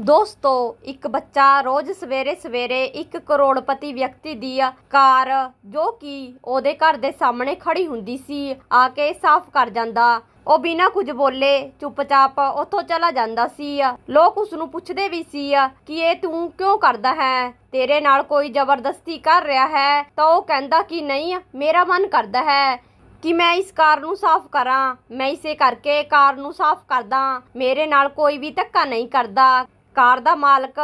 ਦੋਸਤੋ, ਇੱਕ ਬੱਚਾ ਰੋਜ਼ ਸਵੇਰੇ ਸਵੇਰੇ ਇੱਕ ਕਰੋੜਪਤੀ ਵਿਅਕਤੀ ਦੀ ਕਾਰ, ਜੋ ਕਿ ਉਹਦੇ ਘਰ ਦੇ ਸਾਹਮਣੇ ਖੜੀ ਹੁੰਦੀ ਸੀ, ਆ ਕੇ ਸਾਫ਼ ਕਰ ਜਾਂਦਾ। ਉਹ ਬਿਨਾਂ ਕੁਝ ਬੋਲੇ ਚੁੱਪਚਾਪ ਉੱਥੋਂ ਚਲਾ ਜਾਂਦਾ ਸੀ। ਲੋਕ ਉਸ ਨੂੰ ਪੁੱਛਦੇ ਵੀ ਸੀ ਕਿ ਇਹ ਤੂੰ ਕਿਉਂ ਕਰਦਾ ਹੈ? ਤੇਰੇ ਨਾਲ ਕੋਈ ਜ਼ਬਰਦਸਤੀ ਕਰ ਰਿਹਾ ਹੈ? ਤਾਂ ਉਹ ਕਹਿੰਦਾ ਕਿ ਨਹੀਂ, ਮੇਰਾ ਮਨ ਕਰਦਾ ਹੈ ਕਿ ਮੈਂ ਇਸ ਕਾਰ ਨੂੰ ਸਾਫ਼ ਕਰਾਂ। ਮੈਂ ਇਸੇ ਕਰਕੇ ਕਾਰ ਨੂੰ ਸਾਫ਼ ਕਰਦਾ। ਮੇਰੇ ਨਾਲ ਕੋਈ ਵੀ ਧੱਕਾ ਨਹੀਂ ਕਰਦਾ। ਕਾਰ ਦਾ ਮਾਲਕ,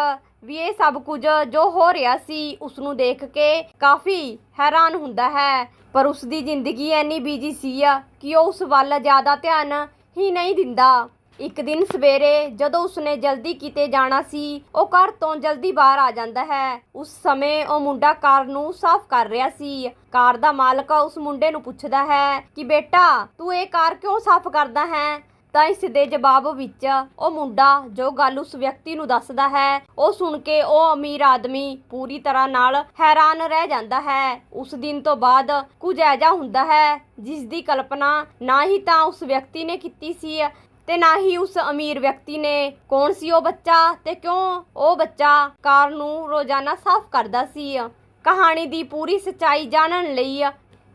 ਵੀ ਇਹ ਸਭ ਕੁਝ ਜੋ ਹੋ ਰਿਹਾ ਸੀ ਉਸ ਨੂੰ ਦੇਖ ਕੇ ਕਾਫੀ ਹੈਰਾਨ ਹੁੰਦਾ ਹੈ। ਪਰ ਉਸ ਦੀ ਜ਼ਿੰਦਗੀ ਐਨੀ ਬੀਜੀ ਸੀ ਆ ਕਿ ਉਹ ਉਸ ਵੱਲ ਜ਼ਿਆਦਾ ਧਿਆਨ ਹੀ ਨਹੀਂ ਦਿੰਦਾ। ਇੱਕ ਦਿਨ ਸਵੇਰੇ ਜਦੋਂ ਉਸਨੇ ਜਲਦੀ ਕਿਤੇ ਜਾਣਾ ਸੀ, ਉਹ ਘਰ ਤੋਂ ਜਲਦੀ ਬਾਹਰ ਆ ਜਾਂਦਾ ਹੈ। ਉਸ ਸਮੇਂ ਉਹ ਮੁੰਡਾ ਕਾਰ ਨੂੰ ਸਾਫ਼ ਕਰ ਰਿਹਾ ਸੀ। ਕਾਰ ਦਾ ਮਾਲਕ ਉਸ ਮੁੰਡੇ ਨੂੰ ਪੁੱਛਦਾ ਹੈ ਕਿ, ਬੇਟਾ, ਤੂੰ ਇਹ ਕਾਰ ਕਿਉਂ ਸਾਫ਼ ਕਰਦਾ ਹੈ? ਤਾਂ ਇਸ ਦੇ ਜਵਾਬ ਵਿੱਚ ਉਹ ਮੁੰਡਾ ਜੋ ਗੱਲ ਉਸ ਵਿਅਕਤੀ ਨੂੰ ਦੱਸਦਾ ਹੈ, ਉਹ ਸੁਣ ਕੇ ਉਹ ਅਮੀਰ ਆਦਮੀ ਪੂਰੀ ਤਰ੍ਹਾਂ ਨਾਲ ਹੈਰਾਨ ਰਹਿ ਜਾਂਦਾ ਹੈ। ਉਸ ਦਿਨ ਤੋਂ ਬਾਅਦ ਕੁਝ ਐਜਾ ਹੁੰਦਾ ਹੈ ਜਿਸ ਦੀ ਕਲਪਨਾ ਨਾ ਹੀ ਤਾਂ ਉਸ ਵਿਅਕਤੀ ਨੇ ਕੀਤੀ ਸੀ ਤੇ ਨਾ ਹੀ ਉਸ ਅਮੀਰ ਵਿਅਕਤੀ ਨੇ। ਕੌਣ ਸੀ ਉਹ ਬੱਚਾ ਤੇ ਕਿਉਂ ਉਹ ਬੱਚਾ ਕਾਰ ਨੂੰ ਰੋਜ਼ਾਨਾ ਸਾਫ਼ ਕਰਦਾ ਸੀ? ਕਹਾਣੀ ਦੀ ਪੂਰੀ ਸੱਚਾਈ ਜਾਣਨ ਲਈ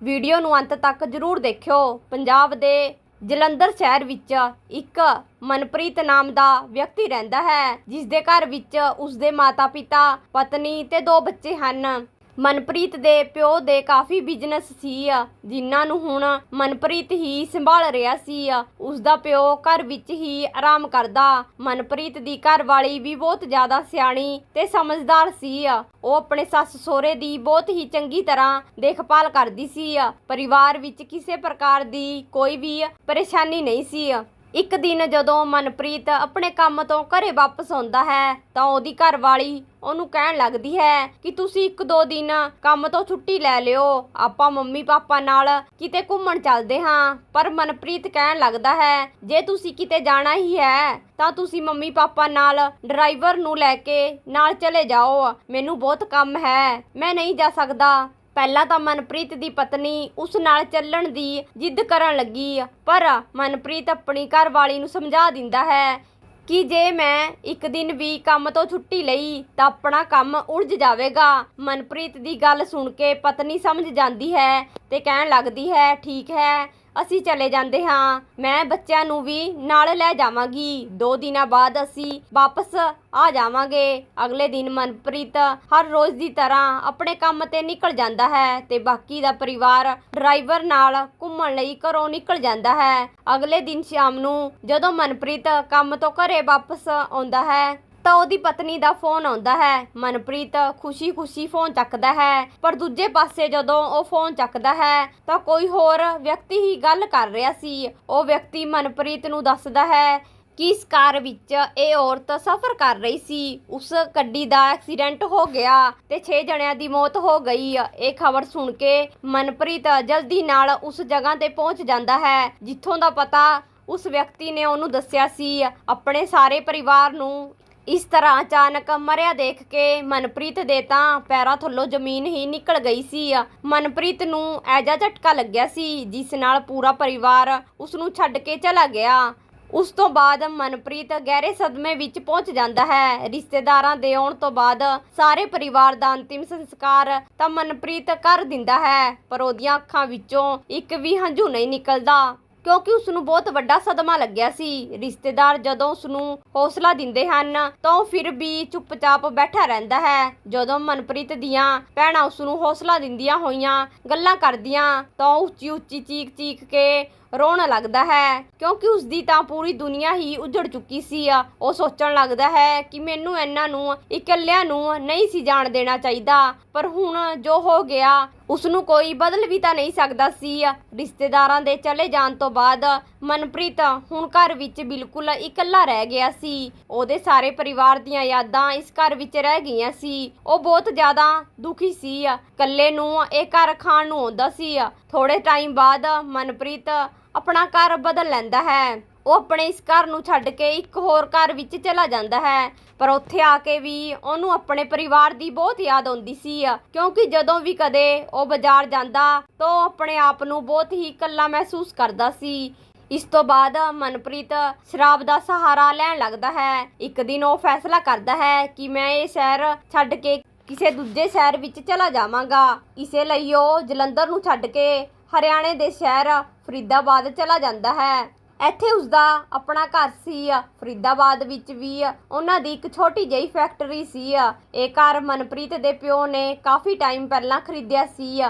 ਵੀਡੀਓ ਨੂੰ ਅੰਤ ਤੱਕ ਜ਼ਰੂਰ ਦੇਖਿਓ। ਪੰਜਾਬ ਦੇ ਜਲੰਧਰ ਸ਼ਹਿਰ ਵਿੱਚ ਇੱਕ ਮਨਪ੍ਰੀਤ ਨਾਮ ਦਾ ਵਿਅਕਤੀ ਰਹਿੰਦਾ ਹੈ ਜਿਸ ਦੇ ਘਰ ਵਿੱਚ ਉਸ ਦੇ ਮਾਤਾ-ਪਿਤਾ, ਪਤਨੀ ਤੇ ਦੋ ਬੱਚੇ ਹਨ। ਮਨਪ੍ਰੀਤ ਦੇ ਪਿਓ ਦੇ ਕਾਫੀ ਬਿਜ਼ਨਸ ਸੀ ਆ, ਜਿਨ੍ਹਾਂ ਨੂੰ ਹੁਣ ਮਨਪ੍ਰੀਤ ਹੀ ਸੰਭਾਲ ਰਿਹਾ ਸੀ ਉਸ ਦਾ ਪਿਓ ਘਰ ਵਿੱਚ ਹੀ ਆਰਾਮ ਕਰਦਾ। ਮਨਪ੍ਰੀਤ ਦੀ ਘਰਵਾਲੀ ਵੀ ਬਹੁਤ ਜ਼ਿਆਦਾ ਸਿਆਣੀ ਤੇ ਸਮਝਦਾਰ ਸੀ ਆ। ਉਹ ਆਪਣੇ ਸੱਸ ਸਹੁਰੇ ਦੀ ਬਹੁਤ ਹੀ ਚੰਗੀ ਤਰ੍ਹਾਂ ਦੇਖਭਾਲ ਕਰਦੀ ਸੀ ਆ। ਪਰਿਵਾਰ ਵਿੱਚ ਕਿਸੇ ਪ੍ਰਕਾਰ ਦੀ ਕੋਈ ਵੀ ਪਰੇਸ਼ਾਨੀ ਨਹੀਂ ਸੀ ਆ। ਇੱਕ ਦਿਨ ਜਦੋਂ ਮਨਪ੍ਰੀਤ ਆਪਣੇ ਕੰਮ ਤੋਂ ਘਰੇ ਵਾਪਸ ਆਉਂਦਾ ਹੈ, ਤਾਂ ਉਹਦੀ ਘਰਵਾਲੀ ਉਹਨੂੰ ਕਹਿਣ ਲੱਗਦੀ ਹੈ ਕਿ ਤੁਸੀਂ ਇੱਕ ਦੋ ਦਿਨ ਕੰਮ ਤੋਂ ਛੁੱਟੀ ਲੈ ਲਿਓ, ਆਪਾਂ ਮੰਮੀ ਪਾਪਾ ਨਾਲ ਕਿਤੇ ਘੁੰਮਣ ਚੱਲਦੇ ਹਾਂ। ਪਰ ਮਨਪ੍ਰੀਤ ਕਹਿਣ ਲੱਗਦਾ ਹੈ, ਜੇ ਤੁਸੀਂ ਕਿਤੇ ਜਾਣਾ ਹੀ ਹੈ, ਤਾਂ ਤੁਸੀਂ ਮੰਮੀ ਪਾਪਾ ਨਾਲ ਡਰਾਈਵਰ ਨੂੰ ਲੈ ਕੇ ਨਾਲ ਚਲੇ ਜਾਓ। ਮੈਨੂੰ ਬਹੁਤ ਕੰਮ ਹੈ, ਮੈਂ ਨਹੀਂ ਜਾ ਸਕਦਾ। ਪਹਿਲਾਂ ਤਾਂ ਮਨਪ੍ਰੀਤ ਦੀ ਪਤਨੀ ਉਸ ਨਾਲ ਚੱਲਣ ਦੀ ਜਿੱਦ ਕਰਨ ਲੱਗੀ, ਪਰ ਮਨਪ੍ਰੀਤ ਆਪਣੀ ਘਰਵਾਲੀ ਨੂੰ ਸਮਝਾ ਦਿੰਦਾ ਹੈ ਕਿ ਜੇ ਮੈਂ ਇੱਕ ਦਿਨ ਵੀ ਕੰਮ ਤੋਂ ਛੁੱਟੀ ਲਈ ਤਾਂ ਆਪਣਾ ਕੰਮ ਉਲਝ ਜਾਵੇਗਾ। ਮਨਪ੍ਰੀਤ ਦੀ ਗੱਲ ਸੁਣ ਕੇ ਪਤਨੀ ਸਮਝ ਜਾਂਦੀ ਹੈ ਤੇ ਕਹਿਣ ਲੱਗਦੀ ਹੈ, ਠੀਕ ਹੈ ਅਸੀਂ ਚਲੇ ਜਾਂਦੇ ਹਾਂ। ਮੈਂ ਬੱਚਿਆਂ ਨੂੰ ਵੀ ਨਾਲ ਲੈ ਜਾਵਾਂਗੀ। ਦੋ ਦਿਨਾਂ ਬਾਅਦ ਅਸੀਂ ਵਾਪਸ ਆ ਜਾਵਾਂਗੇ। ਅਗਲੇ ਦਿਨ ਮਨਪ੍ਰੀਤ ਹਰ ਰੋਜ਼ ਦੀ ਤਰ੍ਹਾਂ ਆਪਣੇ ਕੰਮ ਤੇ ਨਿਕਲ ਜਾਂਦਾ ਹੈ ਤੇ ਬਾਕੀ ਦਾ ਪਰਿਵਾਰ ਡਰਾਈਵਰ ਨਾਲ ਘੁੰਮਣ ਲਈ ਘਰੋਂ ਨਿਕਲ ਜਾਂਦਾ ਹੈ। ਅਗਲੇ ਦਿਨ ਸ਼ਾਮ ਨੂੰ ਜਦੋਂ ਮਨਪ੍ਰੀਤ ਕੰਮ ਤੋਂ ਘਰੇ ਵਾਪਸ ਆਉਂਦਾ ਹੈ ਤਾਂ ਉਹਦੀ ਪਤਨੀ ਦਾ ਫੋਨ ਆਉਂਦਾ ਹੈ। ਮਨਪ੍ਰੀਤ ਖੁਸ਼ੀ-ਖੁਸ਼ੀ ਫੋਨ ਚੱਕਦਾ ਹੈ। ਪਰ ਦੂਜੇ ਪਾਸੇ ਜਦੋਂ ਉਹ ਫੋਨ ਚੱਕਦਾ ਹੈ, ਤਾਂ ਕੋਈ ਹੋਰ ਵਿਅਕਤੀ ਹੀ ਗੱਲ ਕਰ ਰਿਹਾ ਸੀ। ਉਹ ਵਿਅਕਤੀ ਮਨਪ੍ਰੀਤ ਨੂੰ ਦੱਸਦਾ ਹੈ ਕਿ ਇਸ ਕਾਰ ਵਿੱਚ ਇਹ ਔਰਤ ਸਫ਼ਰ ਕਰ ਰਹੀ ਸੀ। ਉਸ ਗੱਡੀ ਦਾ ਐਕਸੀਡੈਂਟ ਹੋ ਗਿਆ ਤੇ 6 ਜਣਿਆਂ ਦੀ ਮੌਤ ਹੋ ਗਈ। ਇਹ ਖਬਰ ਸੁਣ ਕੇ ਮਨਪ੍ਰੀਤ ਜਲਦੀ ਨਾਲ ਉਸ ਜਗ੍ਹਾ ਤੇ ਪਹੁੰਚ ਜਾਂਦਾ ਹੈ, ਜਿੱਥੋਂ ਦਾ ਪਤਾ ਉਸ ਵਿਅਕਤੀ ਨੇ ਉਹਨੂੰ ਦੱਸਿਆ ਸੀ। ਆਪਣੇ ਸਾਰੇ ਪਰਿਵਾਰ ਨੂੰ ਇਸ ਤਰ੍ਹਾਂ ਅਚਾਨਕ ਮਰਿਆ ਦੇਖ ਕੇ ਮਨਪ੍ਰੀਤ ਦੇ ਤਾਂ ਪੈਰਾਂ ਥੱਲੋਂ ਜ਼ਮੀਨ ਹੀ ਨਿਕਲ ਗਈ ਸੀ ਮਨਪ੍ਰੀਤ ਨੂੰ ਐਜਾ ਝਟਕਾ ਲੱਗਿਆ ਸੀ, ਜਿਸ ਨਾਲ ਪੂਰਾ ਪਰਿਵਾਰ ਉਸ ਨੂੰ ਛੱਡ ਕੇ ਚਲਾ ਗਿਆ। ਉਸ ਤੋਂ ਬਾਅਦ ਮਨਪ੍ਰੀਤ ਗਹਿਰੇ ਸਦਮੇ ਵਿੱਚ ਪਹੁੰਚ ਜਾਂਦਾ ਹੈ। ਰਿਸ਼ਤੇਦਾਰਾਂ ਦੇ ਆਉਣ ਤੋਂ ਬਾਅਦ ਸਾਰੇ ਪਰਿਵਾਰ ਦਾ ਅੰਤਿਮ ਸੰਸਕਾਰ ਤਾਂ ਮਨਪ੍ਰੀਤ ਕਰ ਦਿੰਦਾ ਹੈ, ਪਰ ਉਹਦੀਆਂ ਅੱਖਾਂ ਵਿੱਚੋਂ ਇੱਕ ਵੀ ਹੰਝੂ ਨਹੀਂ ਨਿਕਲਦਾ। ਕਿਉਂਕਿ ਉਸ ਨੂੰ ਬਹੁਤ ਵੱਡਾ ਸਦਮਾ ਲੱਗਿਆ ਸੀ। ਰਿਸ਼ਤੇਦਾਰ ਜਦੋਂ ਉਸ ਨੂੰ ਹੌਸਲਾ ਦਿੰਦੇ ਹਨ, ਤਾਂ ਉਹ ਫਿਰ ਵੀ ਚੁੱਪਚਾਪ ਬੈਠਾ ਰਹਿੰਦਾ ਹੈ। ਜਦੋਂ ਮਨਪ੍ਰੀਤ ਦੀਆਂ ਭੈਣਾਂ ਉਸ ਨੂੰ ਹੌਸਲਾ ਦਿੰਦੀਆਂ ਹੋਈਆਂ, ਗੱਲਾਂ ਕਰਦੀਆਂ, ਤਾਂ ਉੱਚੀ ਉੱਚੀ ਚੀਕ ਚੀਕ ਕੇ ਰੋਣ ਲੱਗਦਾ ਹੈ, ਕਿਉਂਕਿ ਉਸ ਦੀ ਤਾਂ ਪੂਰੀ ਦੁਨੀਆ ਹੀ ਉਜੜ ਚੁੱਕੀ ਸੀ ਆ। ਉਹ ਸੋਚਣ ਲੱਗਦਾ ਹੈ ਕਿ ਮੈਨੂੰ ਇਹਨਾਂ ਨੂੰ ਇਕੱਲਿਆਂ ਨੂੰ ਨਹੀਂ ਸੀ ਜਾਣ ਦੇਣਾ ਚਾਹੀਦਾ, ਪਰ ਹੁਣ ਜੋ ਹੋ ਗਿਆ ਉਸ ਨੂੰ ਕੋਈ ਬਦਲ ਵੀ ਤਾਂ ਨਹੀਂ ਸਕਦਾ ਸੀ। ਰਿਸ਼ਤੇਦਾਰਾਂ ਦੇ ਚਲੇ ਜਾਣ ਤੋਂ ਬਾਅਦ ਮਨਪ੍ਰੀਤ ਹੁਣ ਘਰ ਵਿੱਚ ਬਿਲਕੁਲ ਇਕੱਲਾ ਰਹਿ ਗਿਆ ਸੀ। ਉਹਦੇ ਸਾਰੇ ਪਰਿਵਾਰ ਦੀਆਂ ਯਾਦਾਂ ਇਸ ਘਰ ਵਿੱਚ ਰਹਿ ਗਈਆਂ ਸੀ। ਉਹ ਬਹੁਤ ਜ਼ਿਆਦਾ ਦੁਖੀ ਸੀ। ਇਕੱਲੇ ਨੂੰ ਇਹ ਘਰ ਖਾਣ ਨੂੰ ਆਉਂਦਾ ਸੀ। ਥੋੜੇ ਟਾਈਮ ਬਾਅਦ ਮਨਪ੍ਰੀਤ ਆਪਣਾ ਘਰ ਬਦਲ ਲੈਂਦਾ ਹੈ। ਉਹ ਆਪਣੇ ਇਸ ਘਰ ਨੂੰ ਛੱਡ ਕੇ ਇੱਕ ਹੋਰ ਘਰ ਵਿੱਚ ਚਲਾ ਜਾਂਦਾ ਹੈ। ਪਰ ਉੱਥੇ ਆ ਕੇ ਵੀ ਉਹਨੂੰ ਆਪਣੇ ਪਰਿਵਾਰ ਦੀ ਬਹੁਤ ਯਾਦ ਆਉਂਦੀ ਸੀ। ਕਿਉਂਕਿ ਜਦੋਂ ਵੀ ਕਦੇ ਉਹ ਬਾਜ਼ਾਰ ਜਾਂਦਾ, ਤਾਂ ਉਹ ਆਪਣੇ ਆਪ ਨੂੰ ਬਹੁਤ ਹੀ ਇਕੱਲਾ ਮਹਿਸੂਸ ਕਰਦਾ ਸੀ। ਇਸ ਤੋਂ ਬਾਅਦ ਮਨਪ੍ਰੀਤ ਸ਼ਰਾਬ ਦਾ ਸਹਾਰਾ ਲੈਣ ਲੱਗਦਾ ਹੈ। ਇੱਕ ਦਿਨ ਉਹ ਫੈਸਲਾ ਕਰਦਾ ਹੈ ਕਿ ਮੈਂ ਇਹ ਸ਼ਹਿਰ ਛੱਡ ਕੇ ਕਿਸੇ ਦੂਜੇ ਸ਼ਹਿਰ ਵਿੱਚ ਚਲਾ ਜਾਵਾਂਗਾ। ਇਸੇ ਲਈ ਉਹ ਜਲੰਧਰ ਨੂੰ ਛੱਡ ਕੇ ਹਰਿਆਣੇ ਦੇ ਸ਼ਹਿਰ ਫਰੀਦਾਬਾਦ ਚਲਾ ਜਾਂਦਾ ਹੈ। ਇੱਥੇ ਉਸਦਾ ਆਪਣਾ ਘਰ ਸੀ। ਫਰੀਦਾਬਾਦ ਵਿੱਚ ਵੀ ਉਹਨਾਂ ਦੀ ਇੱਕ ਛੋਟੀ ਜਿਹੀ ਫੈਕਟਰੀ ਸੀ। ਇਹ ਘਰ ਮਨਪ੍ਰੀਤ ਦੇ ਪਿਓ ਨੇ ਕਾਫੀ ਟਾਈਮ ਪਹਿਲਾਂ ਖਰੀਦਿਆ ਸੀ।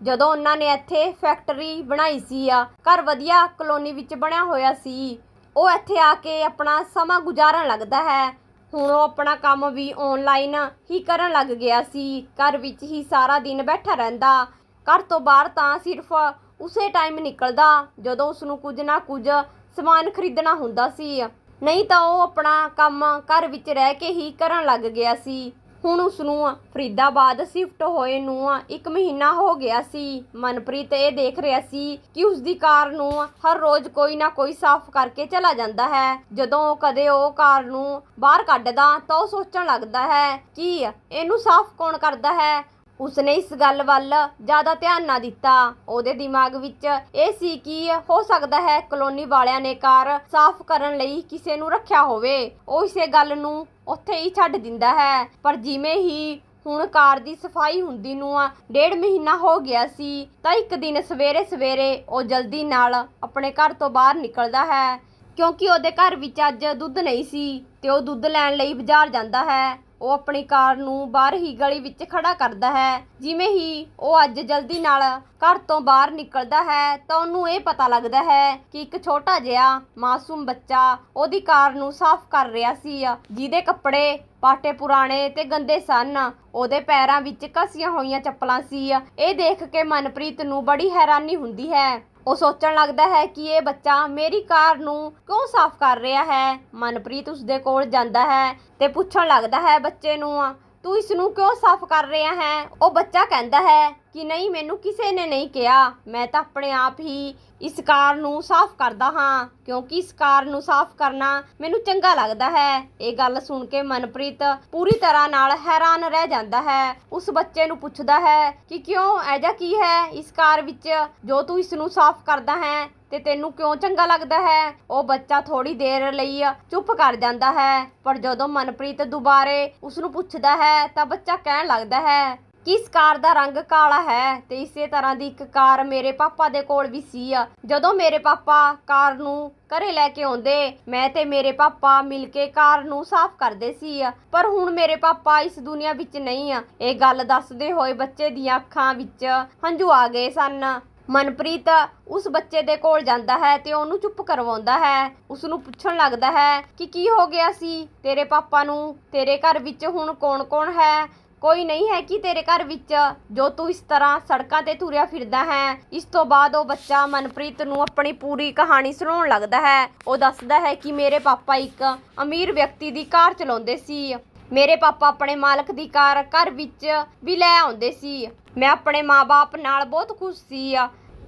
ਜਦੋਂ ਉਹਨਾਂ ਨੇ ਇੱਥੇ ਫੈਕਟਰੀ ਬਣਾਈ ਸੀ, ਘਰ ਵਧੀਆ ਕਲੋਨੀ ਵਿੱਚ ਬਣਿਆ ਹੋਇਆ ਸੀ। ਉਹ ਇੱਥੇ ਆ ਕੇ ਆਪਣਾ ਸਮਾਂ ਗੁਜ਼ਾਰਨ ਲੱਗਦਾ ਹੈ। ਹੁਣ ਉਹ ਆਪਣਾ ਕੰਮ ਵੀ ਆਨਲਾਈਨ ਹੀ ਕਰਨ ਲੱਗ ਗਿਆ ਸੀ। ਘਰ ਵਿੱਚ ਹੀ ਸਾਰਾ ਦਿਨ ਬੈਠਾ ਰਹਿੰਦਾ। ਘਰ ਤੋਂ ਬਾਹਰ ਤਾਂ ਸਿਰਫ ਉਸੇ ਟਾਈਮ ਨਿਕਲਦਾ, ਜਦੋਂ ਉਸ ਨੂੰ ਕੁਝ ਨਾ ਕੁਝ ਸਮਾਨ ਖਰੀਦਣਾ ਹੁੰਦਾ ਸੀ। ਨਹੀਂ ਤਾਂ ਉਹ ਆਪਣਾ ਕੰਮ ਘਰ ਵਿੱਚ ਰਹਿ ਕੇ ਹੀ ਕਰਨ ਲੱਗ ਗਿਆ ਸੀ। ਹੁਣ ਉਸ ਨੂੰ ਫਰੀਦਾਬਾਦ ਸ਼ਿਫਟ ਹੋਏ ਨੂੰ ਇੱਕ ਮਹੀਨਾ ਹੋ ਗਿਆ ਸੀ। ਮਨਪ੍ਰੀਤ ਇਹ ਦੇਖ ਰਿਹਾ ਸੀ ਕਿ ਉਸ ਦੀ ਕਾਰ ਨੂੰ ਹਰ ਰੋਜ਼ ਕੋਈ ਨਾ ਕੋਈ ਸਾਫ਼ ਕਰਕੇ ਚਲਾ ਜਾਂਦਾ ਹੈ। ਜਦੋਂ ਕਦੇ ਉਹ ਕਾਰ ਨੂੰ ਬਾਹਰ ਕੱਢਦਾ ਤਾਂ ਉਹ ਸੋਚਣ ਲੱਗਦਾ ਹੈ ਕਿ ਇਹਨੂੰ ਸਾਫ਼ ਕੌਣ ਕਰਦਾ ਹੈ? ਉਸਨੇ ਇਸ ਗੱਲ ਵੱਲ ਜ਼ਿਆਦਾ ਧਿਆਨ ਨਾ ਦਿੱਤਾ। ਉਹਦੇ ਦਿਮਾਗ ਵਿੱਚ ਇਹ ਸੀ ਕਿ ਹੋ ਸਕਦਾ ਹੈ ਕਲੋਨੀ ਵਾਲਿਆਂ ਨੇ ਕਾਰ ਸਾਫ਼ ਕਰਨ ਲਈ ਕਿਸੇ ਨੂੰ ਰੱਖਿਆ ਹੋਵੇ। ਉਹ ਇਸੇ ਗੱਲ ਨੂੰ ਉੱਥੇ ਹੀ ਛੱਡ ਦਿੰਦਾ ਹੈ। ਪਰ ਜਿਵੇਂ ਹੀ ਹੁਣ ਕਾਰ ਦੀ ਸਫ਼ਾਈ ਹੁੰਦੀ ਨੂੰ ਆ, ਡੇਢ ਮਹੀਨਾ ਹੋ ਗਿਆ ਸੀ, ਤਾਂ ਇੱਕ ਦਿਨ ਸਵੇਰੇ ਸਵੇਰੇ ਉਹ ਜਲਦੀ ਨਾਲ ਆਪਣੇ ਘਰ ਤੋਂ ਬਾਹਰ ਨਿਕਲਦਾ ਹੈ। ਕਿਉਂਕਿ ਉਹਦੇ ਘਰ ਵਿੱਚ ਅੱਜ ਦੁੱਧ ਨਹੀਂ ਸੀ, ਤੇ ਉਹ ਦੁੱਧ ਲੈਣ ਲਈ ਬਾਜ਼ਾਰ ਜਾਂਦਾ ਹੈ। ਉਹ ਆਪਣੀ ਕਾਰ ਨੂੰ ਬਾਹਰ ਹੀ ਗਲੀ ਵਿੱਚ ਖੜਾ ਕਰਦਾ ਹੈ। ਜਿਵੇਂ ਹੀ ਉਹ ਅੱਜ ਜਲਦੀ ਨਾਲ ਘਰ ਤੋਂ ਬਾਹਰ ਨਿਕਲਦਾ ਹੈ, ਤਾਂ ਉਹਨੂੰ ਇਹ ਪਤਾ ਲੱਗਦਾ ਹੈ ਕਿ ਇੱਕ ਛੋਟਾ ਜਿਹਾ ਮਾਸੂਮ ਬੱਚਾ ਉਹਦੀ ਕਾਰ ਨੂੰ ਸਾਫ਼ ਕਰ ਰਿਹਾ ਸੀ। ਜਿਹਦੇ ਕੱਪੜੇ ਪਾਟੇ ਪੁਰਾਣੇ ਤੇ ਗੰਦੇ ਸਨ। ਉਹਦੇ ਪੈਰਾਂ ਵਿੱਚ ਘਸੀਆਂ ਹੋਈਆਂ ਚੱਪਲਾਂ ਸੀ। ਇਹ ਦੇਖ ਕੇ ਮਨਪ੍ਰੀਤ ਨੂੰ ਬੜੀ ਹੈਰਾਨੀ ਹੁੰਦੀ ਹੈ। ਉਹ ਸੋਚਣ ਲੱਗਦਾ ਹੈ ਕਿ ਇਹ ਬੱਚਾ ਮੇਰੀ ਕਾਰ ਨੂੰ ਕਿਉਂ ਸਾਫ਼ ਕਰ ਰਿਹਾ ਹੈ? ਮਨਪ੍ਰੀਤ ਉਸਦੇ ਕੋਲ ਜਾਂਦਾ ਹੈ ਤੇ ਪੁੱਛਣ ਲੱਗਦਾ ਹੈ ਬੱਚੇ ਨੂੰ, ਤੂੰ ਇਸ ਨੂੰ ਕਿਉਂ ਸਾਫ਼ ਕਰ ਰਿਹਾ ਹੈ? ਉਹ ਬੱਚਾ ਕਹਿੰਦਾ ਹੈ ਕਿ ਨਹੀਂ, ਮੈਨੂੰ ਕਿਸੇ ਨੇ ਨਹੀਂ ਕਿਹਾ। ਮੈਂ ਤਾਂ ਆਪਣੇ ਆਪ ਹੀ ਇਸ ਕਾਰ ਨੂੰ ਸਾਫ਼ ਕਰਦਾ ਹਾਂ, ਕਿਉਂਕਿ ਇਸ ਕਾਰ ਨੂੰ ਸਾਫ਼ ਕਰਨਾ ਮੈਨੂੰ ਚੰਗਾ ਲੱਗਦਾ ਹੈ। ਇਹ ਗੱਲ ਸੁਣ ਕੇ ਮਨਪ੍ਰੀਤ ਪੂਰੀ ਤਰ੍ਹਾਂ ਨਾਲ ਹੈਰਾਨ ਰਹਿ ਜਾਂਦਾ ਹੈ। ਉਸ ਬੱਚੇ ਨੂੰ ਪੁੱਛਦਾ ਹੈ ਕਿ ਕਿਉਂ ਐਜਾ ਕੀ ਹੈ? ਇਸ ਕਾਰ ਵਿੱਚ ਜੋ ਤੂੰ ਇਸ ਨੂੰ ਸਾਫ਼ ਕਰਦਾ ਹੈ, ਤੇ ਤੈਨੂੰ ਕਿਉਂ ਚੰਗਾ ਲੱਗਦਾ ਹੈ? ਉਹ ਬੱਚਾ ਥੋੜੀ ਦੇਰ ਲਈ ਚੁੱਪ ਕਰ ਜਾਂਦਾ ਹੈ। ਪਰ ਜਦੋਂ ਮਨਪ੍ਰੀਤ ਦੁਬਾਰੇ ਉਸ ਨੂੰ ਪੁੱਛਦਾ ਹੈ, ਤਾਂ ਬੱਚਾ ਕਹਿਣ ਲੱਗਦਾ ਹੈ ਕਿ ਇਸ ਕਾਰ ਦਾ ਰੰਗ ਕਾਲਾ ਹੈ ਤੇ ਇਸੇ ਤਰ੍ਹਾਂ ਦੀ ਇੱਕ ਕਾਰ ਮੇਰੇ ਪਾਪਾ ਦੇ ਕੋਲ ਵੀ ਸੀ ਆ। ਜਦੋਂ ਮੇਰੇ ਪਾਪਾ ਕਾਰ ਨੂੰ ਘਰੇ ਲੈ ਕੇ ਆਉਂਦੇ, ਮੈਂ ਤੇ ਮੇਰੇ ਪਾਪਾ ਮਿਲ ਕੇ ਕਾਰ ਨੂੰ ਸਾਫ਼ ਕਰਦੇ ਸੀ ਪਰ ਹੁਣ ਮੇਰੇ ਪਾਪਾ ਇਸ ਦੁਨੀਆ ਵਿੱਚ ਨਹੀਂ ਆ। ਇਹ ਗੱਲ ਦੱਸਦੇ ਹੋਏ ਬੱਚੇ ਦੀਆਂ ਅੱਖਾਂ ਵਿੱਚ ਹੰਝੂ ਆ ਗਏ ਸਨ। ਮਨਪ੍ਰੀਤ ਉਸ ਬੱਚੇ ਦੇ ਕੋਲ ਜਾਂਦਾ ਹੈ ਤੇ ਉਹਨੂੰ ਚੁੱਪ ਕਰਵਾਉਂਦਾ ਹੈ। ਉਸ ਨੂੰ ਪੁੱਛਣ ਲੱਗਦਾ ਹੈ ਕਿ ਕੀ ਹੋ ਗਿਆ ਸੀ? ਤੇਰੇ ਪਾਪਾ ਨੂੰ ਤੇਰੇ ਘਰ ਵਿੱਚ ਹੁਣ ਕੌਣ-ਕੌਣ ਹੈ? ਕੋਈ ਨਹੀਂ ਹੈ ਕਿ ਤੇਰੇ ਘਰ ਵਿੱਚ ਜੋ ਤੂੰ ਇਸ ਤਰ੍ਹਾਂ ਸੜਕਾਂ ਤੇ ਤੁਰਿਆ ਫਿਰਦਾ ਹੈ, ਇਸ ਤੋਂ ਬਾਅਦ ਉਹ ਬੱਚਾ ਮਨਪ੍ਰੀਤ ਨੂੰ ਆਪਣੀ ਪੂਰੀ ਕਹਾਣੀ ਸੁਣਾਉਣ ਲੱਗਦਾ ਹੈ। ਉਹ ਦੱਸਦਾ ਹੈ ਕਿ ਮੇਰੇ ਪਾਪਾ ਇੱਕ ਅਮੀਰ ਵਿਅਕਤੀ ਦੀ ਕਾਰ ਚਲਾਉਂਦੇ ਸੀ। ਮੇਰੇ ਪਾਪਾ ਆਪਣੇ ਮਾਲਕ ਦੀ ਕਾਰ ਘਰ ਵਿੱਚ ਵੀ ਲੈ ਆਉਂਦੇ ਸੀ। ਮੈਂ ਆਪਣੇ ਮਾਪੇ ਨਾਲ ਬਹੁਤ ਖੁਸ਼ ਸੀ।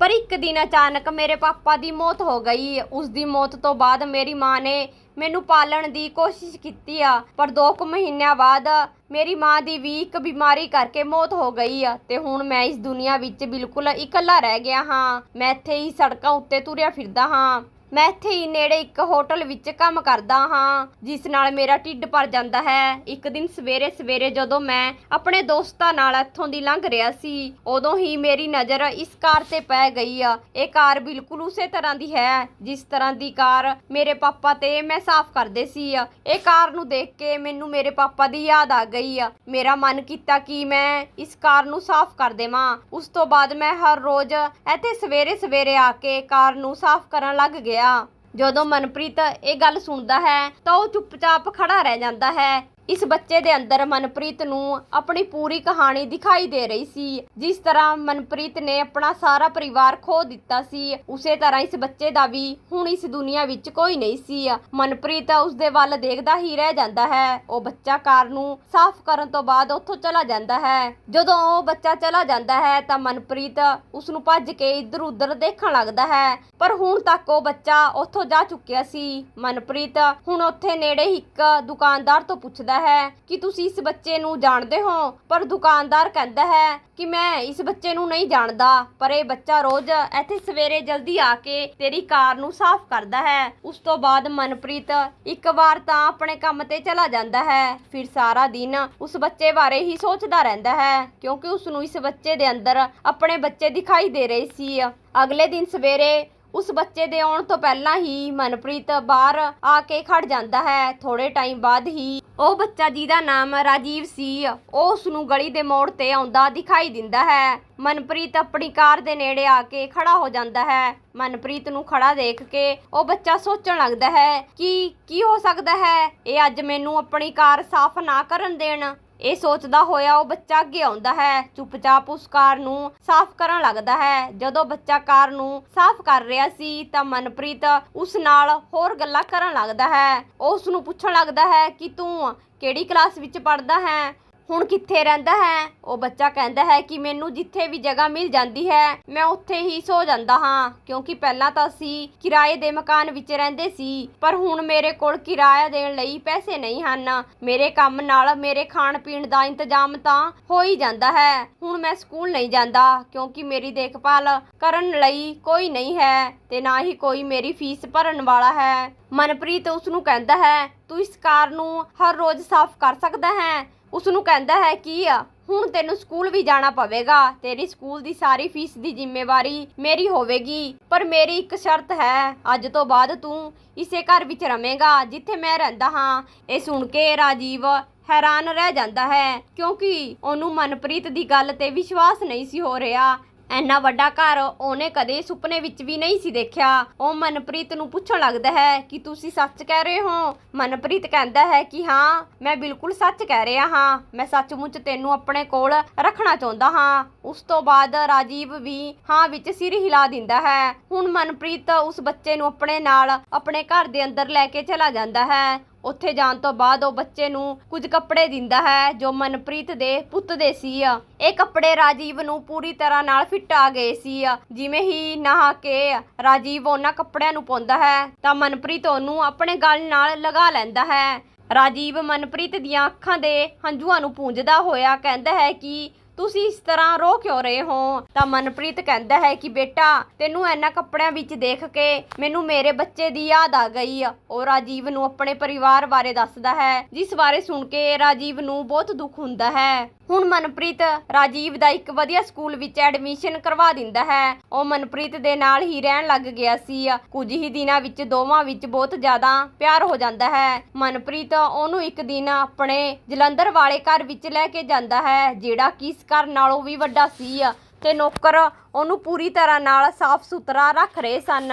ਪਰ ਇੱਕ ਦਿਨ ਅਚਾਨਕ ਮੇਰੇ ਪਾਪਾ ਦੀ ਮੌਤ ਹੋ ਗਈ। ਉਸ ਦੀ ਮੌਤ ਤੋਂ ਬਾਅਦ ਮੇਰੀ ਮਾਂ ਨੇ ਮੈਨੂੰ ਪਾਲਣ ਦੀ ਕੋਸ਼ਿਸ਼ ਕੀਤੀ ਆ, ਪਰ 2 ਕੁ ਮਹੀਨਿਆਂ ਬਾਅਦ ਮੇਰੀ ਮਾਂ ਦੀ ਵੀ ਇੱਕ ਬਿਮਾਰੀ ਕਰਕੇ ਮੌਤ ਹੋ ਗਈ ਆ ਤੇ ਹੁਣ ਮੈਂ ਇਸ ਦੁਨੀਆ ਵਿੱਚ ਬਿਲਕੁਲ ਇਕੱਲਾ ਰਹਿ ਗਿਆ ਹਾਂ। ਮੈਂ ਇੱਥੇ ਹੀ ਸੜਕਾਂ ਉੱਤੇ ਤੁਰਿਆ ਫਿਰਦਾ ਹਾਂ। ਮੈਂ ਇੱਥੇ ਹੀ ਨੇੜੇ ਇੱਕ ਹੋਟਲ ਵਿੱਚ ਕੰਮ ਕਰਦਾ ਹਾਂ, ਜਿਸ ਨਾਲ ਮੇਰਾ ਢਿੱਡ ਭਰ ਜਾਂਦਾ ਹੈ। ਇੱਕ ਦਿਨ ਸਵੇਰੇ ਸਵੇਰੇ ਜਦੋਂ ਮੈਂ ਆਪਣੇ ਦੋਸਤਾਂ ਨਾਲ ਇੱਥੋਂ ਦੀ ਲੰਘ ਰਿਹਾ ਸੀ, ਉਦੋਂ ਹੀ ਮੇਰੀ ਨਜ਼ਰ ਇਸ ਕਾਰ ਤੇ ਪੈ ਗਈ ਆ। ਇਹ ਕਾਰ ਬਿਲਕੁਲ ਉਸੇ ਤਰ੍ਹਾਂ ਦੀ ਹੈ, ਜਿਸ ਤਰ੍ਹਾਂ ਦੀ ਕਾਰ ਮੇਰੇ ਪਾਪਾ ਤੇ ਮੈਂ ਸਾਫ਼ ਕਰਦੇ ਸੀ ਇਹ ਕਾਰ ਨੂੰ ਦੇਖ ਕੇ ਮੈਨੂੰ ਮੇਰੇ ਪਾਪਾ ਦੀ ਯਾਦ ਆ ਗਈ ਆ। ਮੇਰਾ ਮਨ ਕੀਤਾ ਕਿ ਮੈਂ ਇਸ ਕਾਰ ਨੂੰ ਸਾਫ਼ ਕਰ ਦੇਵਾਂ। ਉਸ ਤੋਂ ਬਾਅਦ ਮੈਂ ਹਰ ਰੋਜ਼ ਇੱਥੇ ਸਵੇਰੇ ਸਵੇਰੇ ਆ ਕੇ ਕਾਰ ਨੂੰ ਸਾਫ਼ ਕਰਨ ਲੱਗ ਗਿਆ। ਗਿਆ ਜਦੋਂ ਮਨਪ੍ਰੀਤ ਇਹ ਗੱਲ ਸੁਣਦਾ ਹੈ ਤਾਂ ਉਹ ਚੁੱਪਚਾਪ ਖੜਾ ਰਹਿ ਜਾਂਦਾ ਹੈ। ਇਸ ਬੱਚੇ ਦੇ ਅੰਦਰ ਮਨਪ੍ਰੀਤ ਨੂੰ ਆਪਣੀ ਪੂਰੀ ਕਹਾਣੀ ਦਿਖਾਈ ਦੇ ਰਹੀ ਸੀ। ਜਿਸ ਤਰ੍ਹਾਂ ਮਨਪ੍ਰੀਤ ਨੇ ਆਪਣਾ ਸਾਰਾ ਪਰਿਵਾਰ ਖੋ ਦਿੱਤਾ ਸੀ, ਉਸੇ ਤਰ੍ਹਾਂ ਇਸ ਬੱਚੇ ਦਾ ਵੀ ਹੁਣ ਇਸ ਦੁਨੀਆ ਵਿੱਚ ਕੋਈ ਨਹੀਂ ਸੀ। ਮਨਪ੍ਰੀਤ ਉਸ ਦੇ ਵੱਲ ਦੇਖਦਾ ਹੀ ਰਹਿ ਜਾਂਦਾ ਹੈ। ਉਹ ਬੱਚਾ ਕਾਰ ਨੂੰ ਸਾਫ਼ ਕਰਨ ਤੋਂ ਬਾਅਦ ਉੱਥੋਂ ਚਲਾ ਜਾਂਦਾ ਹੈ। ਜਦੋਂ ਉਹ ਬੱਚਾ ਚਲਾ ਜਾਂਦਾ ਹੈ ਤਾਂ ਮਨਪ੍ਰੀਤ ਉਸ ਨੂੰ ਭੱਜ ਕੇ ਇੱਧਰ ਉੱਧਰ ਦੇਖਣ ਲੱਗਦਾ ਹੈ। ਪਰ ਹੁਣ ਤੱਕ ਉਹ ਬੱਚਾ ਉੱਥੋਂ ਜਾ ਚੁੱਕਿਆ ਸੀ। ਮਨਪ੍ਰੀਤ ਹੁਣ ਉੱਥੇ ਨੇੜੇ ਇੱਕ ਦੁਕਾਨਦਾਰ ਤੋਂ ਪੁੱਛਦਾ ਜਾਂਦਾ ਹੈ ਕਿ ਤੁਸੀਂ ਇਸ ਬੱਚੇ ਨੂੰ ਜਾਣਦੇ ਹੋ। ਪਰ ਦੁਕਾਨਦਾਰ ਕਹਿੰਦਾ ਹੈ ਕਿ ਮੈਂ ਇਸ ਬੱਚੇ ਨੂੰ ਨਹੀਂ ਜਾਣਦਾ। ਪਰ ਇਹ ਬੱਚਾ ਰੋਜ਼ ਇੱਥੇ ਸਵੇਰੇ ਜਲਦੀ ਆ ਕੇ ਤੇਰੀ ਕਾਰ ਨੂੰ ਸਾਫ਼ ਕਰਦਾ ਹੈ। ਉਸ ਤੋਂ ਬਾਅਦ ਮਨਪ੍ਰੀਤ ਇੱਕ ਵਾਰ ਤਾਂ ਆਪਣੇ ਕੰਮ ਤੇ ਚਲਾ ਜਾਂਦਾ ਹੈ। ਫਿਰ ਸਾਰਾ ਦਿਨ ਉਸ ਬੱਚੇ ਬਾਰੇ ਹੀ ਸੋਚਦਾ ਰਹਿੰਦਾ ਹੈ, ਕਿਉਂਕਿ ਉਸ ਨੂੰ ਇਸ ਬੱਚੇ ਦੇ ਅੰਦਰ ਆਪਣੇ ਬੱਚੇ ਦਿਖਾਈ ਦੇ ਰਹੇ ਸੀ। ਅਗਲੇ ਦਿਨ ਸਵੇਰੇ ਉਸ ਬੱਚੇ ਦੇ ਆਉਣ ਤੋਂ ਪਹਿਲਾਂ ਹੀ ਮਨਪ੍ਰੀਤ ਬਾਹਰ ਆ ਕੇ ਖੜ ਜਾਂਦਾ ਹੈ। ਥੋੜੇ ਟਾਈਮ ਬਾਅਦ ਹੀ ਉਹ ਬੱਚਾ ਜਿਹਦਾ ਨਾਮ ਰਾਜੀਵ ਸੀ, ਉਹ ਉਸ ਨੂੰ ਗਲੀ ਦੇ ਮੋੜ ਤੇ ਆਉਂਦਾ ਦਿਖਾਈ ਦਿੰਦਾ ਹੈ। ਮਨਪ੍ਰੀਤ ਆਪਣੀ ਕਾਰ ਦੇ ਨੇੜੇ ਆ ਕੇ ਖੜਾ ਹੋ ਜਾਂਦਾ ਹੈ। ਮਨਪ੍ਰੀਤ ਨੂੰ ਖੜਾ ਦੇਖ ਕੇ ਉਹ ਬੱਚਾ ਸੋਚਣ ਲੱਗਦਾ ਹੈ ਕਿ ਕੀ ਹੋ ਸਕਦਾ ਹੈ? ਇਹ ਅੱਜ ਮੈਨੂੰ ਆਪਣੀ ਕਾਰ ਸਾਫ਼ ਨਾ ਕਰਨ ਦੇਣ। ਇਹ ਸੋਚਦਾ ਹੋਇਆ ਉਹ ਬੱਚਾ ਅੱਗੇ ਆਉਂਦਾ ਹੈ, ਚੁੱਪਚਾਪ ਉਸ ਕਾਰ ਨੂੰ ਸਾਫ਼ ਕਰਨ ਲੱਗਦਾ ਹੈ। ਜਦੋਂ ਬੱਚਾ ਕਾਰ ਨੂੰ ਸਾਫ਼ ਕਰ ਰਿਹਾ ਸੀ ਤਾਂ ਮਨਪ੍ਰੀਤ ਉਸ ਨਾਲ ਹੋਰ ਗੱਲਾਂ ਕਰਨ ਲੱਗਦਾ ਹੈ। ਉਹ ਉਸ ਨੂੰ ਪੁੱਛਣ ਲੱਗਦਾ ਹੈ ਕਿ ਤੂੰ ਕਿਹੜੀ ਕਲਾਸ ਵਿੱਚ ਪੜ੍ਹਦਾ ਹੈ? ਹੁਣ ਕਿੱਥੇ ਰਹਿੰਦਾ ਹੈ? ਉਹ ਬੱਚਾ ਕਹਿੰਦਾ ਹੈ ਕਿ ਮੈਨੂੰ ਜਿੱਥੇ ਵੀ ਜਗ੍ਹਾ ਮਿਲ ਜਾਂਦੀ ਹੈ, ਮੈਂ ਉੱਥੇ ਹੀ ਸੋ ਜਾਂਦਾ ਹਾਂ। ਕਿਉਂਕਿ ਪਹਿਲਾਂ ਤਾਂ ਅਸੀਂ ਕਿਰਾਏ ਦੇ ਮਕਾਨ ਵਿੱਚ ਰਹਿੰਦੇ ਸੀ, ਪਰ ਹੁਣ ਮੇਰੇ ਕੋਲ ਕਿਰਾਇਆ ਦੇਣ ਲਈ ਪੈਸੇ ਨਹੀਂ ਹਨ। ਮੇਰੇ ਕੰਮ ਨਾਲ ਮੇਰੇ ਖਾਣ ਪੀਣ ਦਾ ਇੰਤਜ਼ਾਮ ਤਾਂ ਹੋ ਹੀ ਜਾਂਦਾ ਹੈ। ਹੁਣ ਮੈਂ ਸਕੂਲ ਨਹੀਂ ਜਾਂਦਾ, ਕਿਉਂਕਿ ਮੇਰੀ ਦੇਖਭਾਲ ਕਰਨ ਲਈ ਕੋਈ ਨਹੀਂ ਹੈ ਤੇ ਨਾ ਹੀ ਕੋਈ ਮੇਰੀ ਫੀਸ ਭਰਨ ਵਾਲਾ ਹੈ। ਮਨਪ੍ਰੀਤ ਉਸ ਨੂੰ ਕਹਿੰਦਾ ਹੈ, ਤੂੰ ਇਸ ਕਾਰ ਨੂੰ ਹਰ ਰੋਜ਼ ਸਾਫ਼ ਕਰ ਸਕਦਾ ਹੈ? ਉਸ ਨੂੰ ਕਹਿੰਦਾ ਹੈ ਕਿ ਆ? ਹੁਣ ਤੈਨੂੰ ਸਕੂਲ ਵੀ ਜਾਣਾ ਪਵੇਗਾ। ਤੇਰੀ ਸਕੂਲ ਦੀ ਸਾਰੀ ਫੀਸ ਦੀ ਜ਼ਿੰਮੇਵਾਰੀ ਮੇਰੀ ਹੋਵੇਗੀ। ਪਰ ਮੇਰੀ ਇੱਕ ਸ਼ਰਤ ਹੈ। ਅੱਜ ਤੋਂ ਬਾਅਦ ਤੂੰ ਇਸੇ ਘਰ ਵਿੱਚ ਰਵੇਂਗਾ, ਜਿੱਥੇ ਮੈਂ ਰਹਿੰਦਾ ਹਾਂ। ਇਹ ਸੁਣ ਕੇ ਰਾਜੀਵ ਹੈਰਾਨ ਰਹਿ ਜਾਂਦਾ ਹੈ, ਕਿਉਂਕਿ ਉਹਨੂੰ ਮਨਪ੍ਰੀਤ ਦੀ ਗੱਲ ਤੇ ਵਿਸ਼ਵਾਸ ਨਹੀਂ ਸੀ ਹੋ ਰਿਹਾ। ਐਨਾ ਵੱਡਾ ਘਰ ਉਹਨੇ ਕਦੇ ਸੁਪਨੇ ਵਿੱਚ ਵੀ ਨਹੀਂ ਸੀ ਦੇਖਿਆ। ਉਹ ਮਨਪ੍ਰੀਤ ਨੂੰ ਪੁੱਛਣ ਲੱਗਦਾ ਹੈ ਕਿ ਤੁਸੀਂ ਸੱਚ ਕਹਿ ਰਹੇ ਹੋ? ਮਨਪ੍ਰੀਤ ਕਹਿੰਦਾ ਹੈ ਕਿ ਹਾਂ, ਮੈਂ ਬਿਲਕੁਲ ਸੱਚ ਕਹਿ ਰਿਹਾ ਹਾਂ। ਮੈਂ ਸੱਚਮੁੱਚ ਤੈਨੂੰ ਆਪਣੇ ਕੋਲ ਰੱਖਣਾ ਚਾਹੁੰਦਾ ਹਾਂ। ਉਸ ਤੋਂ ਬਾਅਦ ਰਾਜੀਵ ਵੀ ਹਾਂ ਵਿੱਚ ਸਿਰ ਹਿਲਾ ਦਿੰਦਾ ਹੈ। ਹੁਣ ਮਨਪ੍ਰੀਤ ਉਸ ਬੱਚੇ ਨੂੰ ਆਪਣੇ ਨਾਲ, ਆਪਣੇ ਘਰ ਦੇ ਅੰਦਰ ਲੈ ਕੇ ਚਲਾ ਜਾਂਦਾ ਹੈ। ਉੱਥੇ ਜਾਣ ਤੋਂ ਬਾਅਦ ਉਹ ਬੱਚੇ ਨੂੰ ਕੁਝ ਕੱਪੜੇ ਦਿੰਦਾ ਹੈ, ਜੋ ਮਨਪ੍ਰੀਤ ਦੇ ਪੁੱਤ ਦੇ ਸੀ ਇਹ ਕੱਪੜੇ ਰਾਜੀਵ ਨੂੰ ਪੂਰੀ ਤਰ੍ਹਾਂ ਨਾਲ ਫਿੱਟ ਆ ਗਏ ਸੀ ਜਿਵੇਂ ਹੀ ਨਹਾ ਕੇ ਰਾਜੀਵ ਉਹਨਾਂ ਕੱਪੜਿਆਂ ਨੂੰ ਪਾਉਂਦਾ ਹੈ, ਤਾਂ ਮਨਪ੍ਰੀਤ ਉਹਨੂੰ ਆਪਣੇ ਗਲ ਨਾਲ ਲਗਾ ਲੈਂਦਾ ਹੈ। ਰਾਜੀਵ ਮਨਪ੍ਰੀਤ ਦੀਆਂ ਅੱਖਾਂ ਦੇ ਹੰਝੂਆਂ ਨੂੰ ਪੂੰਝਦਾ ਹੋਇਆ ਕਹਿੰਦਾ ਹੈ ਕਿ ਤੁਸੀਂ ਇਸ ਤਰ੍ਹਾਂ ਰੋ ਕਿਉਂ ਰਹੇ ਹੋ? ਤਾਂ ਮਨਪ੍ਰੀਤ ਕਹਿੰਦਾ ਹੈ ਕਿ ਬੇਟਾ, ਤੈਨੂੰ ਇਹਨਾਂ ਕੱਪੜਿਆਂ ਵਿੱਚ ਦੇਖ ਕੇ ਮੈਨੂੰ ਮੇਰੇ ਬੱਚੇ ਦੀ ਯਾਦ ਆ ਗਈ ਉਹ ਰਾਜੀਵ ਨੂੰ ਆਪਣੇ ਪਰਿਵਾਰ ਬਾਰੇ ਦੱਸਦਾ ਹੈ, ਜਿਸ ਬਾਰੇ ਸੁਣ ਕੇ ਰਾਜੀਵ ਨੂੰ ਬਹੁਤ ਦੁੱਖ ਹੁੰਦਾ ਹੈ। ਹੁਣ ਮਨਪ੍ਰੀਤ ਰਾਜੀਵ ਦਾ ਇੱਕ ਵਧੀਆ ਸਕੂਲ ਵਿੱਚ ਐਡਮਿਸ਼ਨ ਕਰਵਾ ਦਿੰਦਾ ਹੈ। ਉਹ ਮਨਪ੍ਰੀਤ ਦੇ ਨਾਲ ਹੀ ਰਹਿਣ ਲੱਗ ਗਿਆ ਸੀ। ਕੁਝ ਹੀ ਦਿਨਾਂ ਵਿੱਚ ਦੋਵਾਂ ਵਿੱਚ ਬਹੁਤ ਜ਼ਿਆਦਾ ਪਿਆਰ ਹੋ ਜਾਂਦਾ ਹੈ। ਮਨਪ੍ਰੀਤ ਉਹਨੂੰ ਇੱਕ ਦਿਨ ਆਪਣੇ ਜਲੰਧਰ ਵਾਲੇ ਘਰ ਵਿੱਚ ਲੈ ਕੇ ਜਾਂਦਾ ਹੈ, ਜਿਹੜਾ ਕਿ ਘਰ ਨਾਲੋਂ ਵੀ ਵੱਡਾ ਸੀ ਤੇ ਨੌਕਰ ਉਹਨੂੰ ਪੂਰੀ ਤਰ੍ਹਾਂ ਨਾਲ ਸਾਫ਼ ਸੁਥਰਾ ਰੱਖ ਰਹੇ ਸਨ।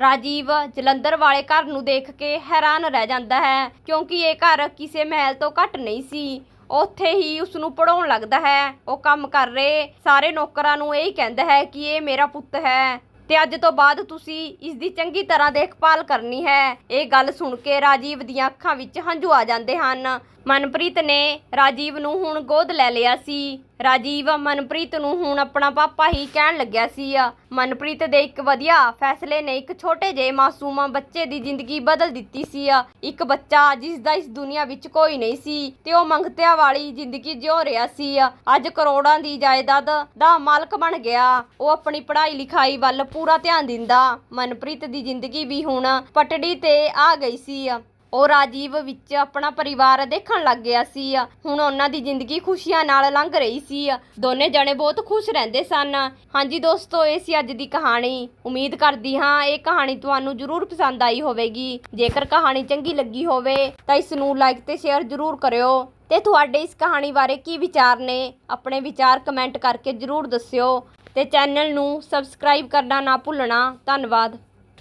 ਰਾਜੀਵ ਜਲੰਧਰ ਵਾਲੇ ਘਰ ਨੂੰ ਦੇਖ ਕੇ ਹੈਰਾਨ ਰਹਿ ਜਾਂਦਾ ਹੈ, ਕਿਉਂਕਿ ਇਹ ਘਰ ਕਿਸੇ ਮਹਿਲ ਤੋਂ ਘੱਟ ਨਹੀਂ ਸੀ। ਉੱਥੇ ਹੀ ਉਸ ਨੂੰ ਪੜਾਉਣ ਲੱਗਦਾ ਹੈ। ਉਹ ਕੰਮ ਕਰ ਰਹੇ ਸਾਰੇ ਨੌਕਰਾਂ ਨੂੰ ਇਹ ਹੀ ਕਹਿੰਦਾ ਹੈ ਕਿ ਇਹ ਮੇਰਾ ਪੁੱਤ ਹੈ। ਤੇ ਅੱਜ ਤੋਂ ਬਾਅਦ ਤੁਸੀਂ ਇਸ ਦੀ ਚੰਗੀ ਤਰ੍ਹਾਂ ਦੇਖਭਾਲ ਕਰਨੀ ਹੈ। ਇਹ ਗੱਲ ਸੁਣ ਕੇ ਰਾਜੀਵ ਦੀਆਂ ਅੱਖਾਂ ਵਿੱਚ ਹੰਝੂ ਆ ਜਾਂਦੇ ਹਨ। ਮਨਪ੍ਰੀਤ ਨੇ ਰਾਜੀਵ ਨੂੰ ਹੁਣ ਗੋਦ ਲੈ ਲਿਆ ਸੀ। ਰਾਜੀਵ ਮਨਪ੍ਰੀਤ ਨੂੰ ਹੁਣ ਆਪਣਾ ਪਾਪਾ ਹੀ ਕਹਿਣ ਲੱਗਿਆ ਸੀ। ਮਨਪ੍ਰੀਤ ਦੇ ਇੱਕ ਵਧੀਆ ਫੈਸਲੇ ਨੇ ਇੱਕ ਛੋਟੇ ਜਿਹੇ ਮਾਸੂਮ ਬੱਚੇ ਦੀ ਜ਼ਿੰਦਗੀ ਬਦਲ ਦਿੱਤੀ ਸੀ। ਇੱਕ ਬੱਚਾ ਜਿਸ ਦਾ ਇਸ ਦੁਨੀਆ ਵਿੱਚ ਕੋਈ ਨਹੀਂ ਸੀ ਤੇ ਉਹ ਮੰਗਤਿਆਂ ਵਾਲੀ ਜ਼ਿੰਦਗੀ ਜਿਉ ਰਿਹਾ ਸੀ। ਅੱਜ ਕਰੋੜਾਂ ਦੀ ਜਾਇਦਾਦ ਦਾ ਮਾਲਕ ਬਣ ਗਿਆ। ਉਹ ਆਪਣੀ ਪੜ੍ਹਾਈ ਲਿਖਾਈ ਵੱਲ ਪੂਰਾ ਧਿਆਨ ਦਿੰਦਾ। ਮਨਪ੍ਰੀਤ ਦੀ ਜ਼ਿੰਦਗੀ ਵੀ ਹੁਣ ਪਟੜੀ ਤੇ ਆ ਗਈ ਸੀ। ਉਹ ਰਾਜੀਵ ਵਿੱਚ ਆਪਣਾ ਪਰਿਵਾਰ ਦੇਖਣ ਲੱਗ ਗਿਆ ਸੀ ਹੁਣ ਉਹਨਾਂ ਦੀ ਜ਼ਿੰਦਗੀ ਖੁਸ਼ੀਆਂ ਨਾਲ ਲੰਘ ਰਹੀ ਸੀ ਦੋਨੇ ਜਣੇ ਬਹੁਤ ਖੁਸ਼ ਰਹਿੰਦੇ ਸਨ। ਹਾਂਜੀ ਦੋਸਤੋ, ਇਹ ਸੀ ਅੱਜ ਦੀ ਕਹਾਣੀ। ਉਮੀਦ ਕਰਦੀ ਹਾਂ ਇਹ ਕਹਾਣੀ ਤੁਹਾਨੂੰ ਜ਼ਰੂਰ ਪਸੰਦ ਆਈ ਹੋਵੇਗੀ। ਜੇਕਰ ਕਹਾਣੀ ਚੰਗੀ ਲੱਗੀ ਹੋਵੇ ਤਾਂ ਇਸ ਨੂੰ ਲਾਈਕ ਤੇ ਸ਼ੇਅਰ ਜ਼ਰੂਰ ਕਰਿਓ। ਤੇ ਤੁਹਾਡੇ ਇਸ ਕਹਾਣੀ ਬਾਰੇ ਕੀ ਵਿਚਾਰ ਨੇ, ਆਪਣੇ ਵਿਚਾਰ ਕਮੈਂਟ ਕਰਕੇ ਜ਼ਰੂਰ ਦੱਸਿਓ। ਤੇ ਚੈਨਲ ਨੂੰ ਸਬਸਕ੍ਰਾਈਬ ਕਰਨਾ ਨਾ ਭੁੱਲਣਾ। ਧੰਨਵਾਦ।